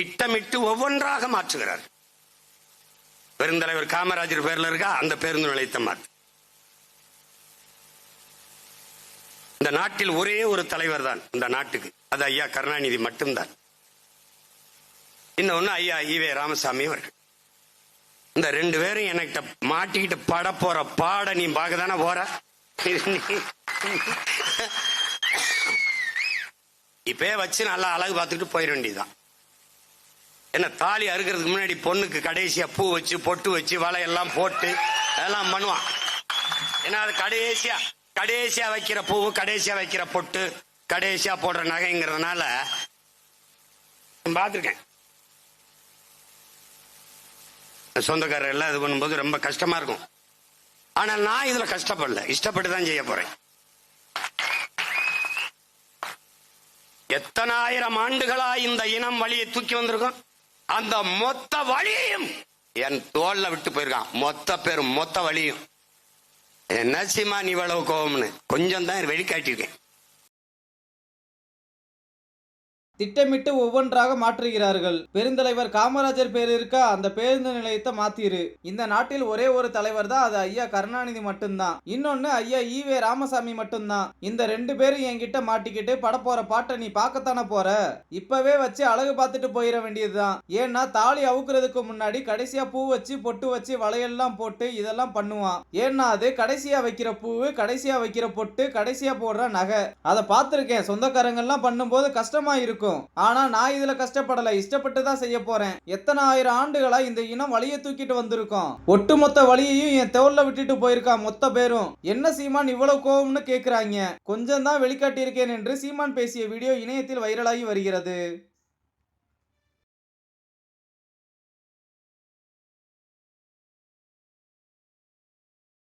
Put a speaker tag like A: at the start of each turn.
A: திட்டமிட்டு ஒவ்வொன்றாக மாற்றுகிறார். பெருந்தலைவர் காமராஜர் பேர்ல இருக்கா? அந்த பேருந்து நிலையத்தை மாற்று இந்த நாட்டில் ஒரே ஒரு தலைவர் தான் இந்த நாட்டுக்கு. அது ஐயா கருணாநிதி மட்டும்தான். இன்னொன்னு ஐயா ஈவே ராமசாமி அவர்கள். இந்த ரெண்டு பேரும் என்கிட்ட மாட்டிக்கிட்டு பட போற பாட நீ பார்க்க தானே போற? இப்பே வச்சு நல்லா அழகு பார்த்துட்டு போயிட வேண்டியதுதான். என்ன தாலி அறுக்கிறதுக்கு முன்னாடி பொண்ணுக்கு கடைசியா பூ வச்சு பொட்டு வச்சு வலையெல்லாம் போட்டு அதெல்லாம் பண்ணுவான். ஏன்னா அது கடைசியா கடைசியா வைக்கிற பூ கடைசியா வைக்கிற பொட்டு கடைசியா போடுற நகைங்கிறதுனால பார்த்துருக்கேன். சொந்தக்காரர் எல்லாம் இது பண்ணும்போது ரொம்ப கஷ்டமா இருக்கும். ஆனா நான் இதுல கஷ்டப்படல. இஷ்டப்பட்டு தான் செய்ய போறேன். எத்தனாயிரம் ஆண்டுகளா இந்த இனம் வழியை தூக்கி வந்திருக்கோம்? அந்த மொத்த வழியையும் என் தோல்ல விட்டு போயிருக்கான். மொத்த பேரும் மொத்த வழியும் என்ன சீமா நீ இவ்வளவு கோவம்னு? கொஞ்சம் தான் வெளிக்காட்டியிருக்கேன்
B: திட்டமிட்டு ஒவ்வொன்றாக மாற்றுகிறார்கள். பெருந்தலைவர் காமராஜர் பேர் இருக்க அந்த பேருந்து நிலையத்தை மாத்திரு. இந்த நாட்டில் ஒரே ஒரு தலைவர் தான் அது ஐயா கருணாநிதி மட்டும்தான். இன்னொன்னு ஐயா ஈவே ராமசாமி மட்டும்தான். இந்த ரெண்டு பேரும் என்கிட்ட மாட்டிக்கிட்டு பட போற பாட்டை நீ பார்க்கத்தானே போற? இப்பவே வச்சு அழகு பார்த்துட்டு போயிட வேண்டியதுதான். ஏன்னா தாலி அவுக்கிறதுக்கு முன்னாடி கடைசியா பூ வச்சு பொட்டு வச்சு வளையெல்லாம் போட்டு இதெல்லாம் பண்ணுவான். ஏன்னா அது கடைசியா வைக்கிற பூவு கடைசியா வைக்கிற பொட்டு கடைசியா போடுற நகை. அதை பார்த்துருக்கேன். சொந்தக்காரங்கெல்லாம் பண்ணும்போது கஷ்டமா இருக்கும் ஆனா நான் இதுல கஷ்டப்படல. இஷ்டப்பட்டு தான் செய்ய போறேன். எத்தனை ஆயிரம் ஆண்டுகளா இந்த இனம் வழியை தூக்கிட்டு வந்திருக்கோம். ஒட்டுமொத்த வழியையும் என் தோல்ல விட்டுட்டு போயிருக்கான் மொத்த பேரும். என்ன சீமான் இவ்வளவு கோவம்னு கேக்குறாங்க. கொஞ்சம் தான் வெளிக்காட்டியிருக்கேன் என்று சீமான் பேசிய வீடியோ இணையத்தில் வைரலாகி வருகிறது.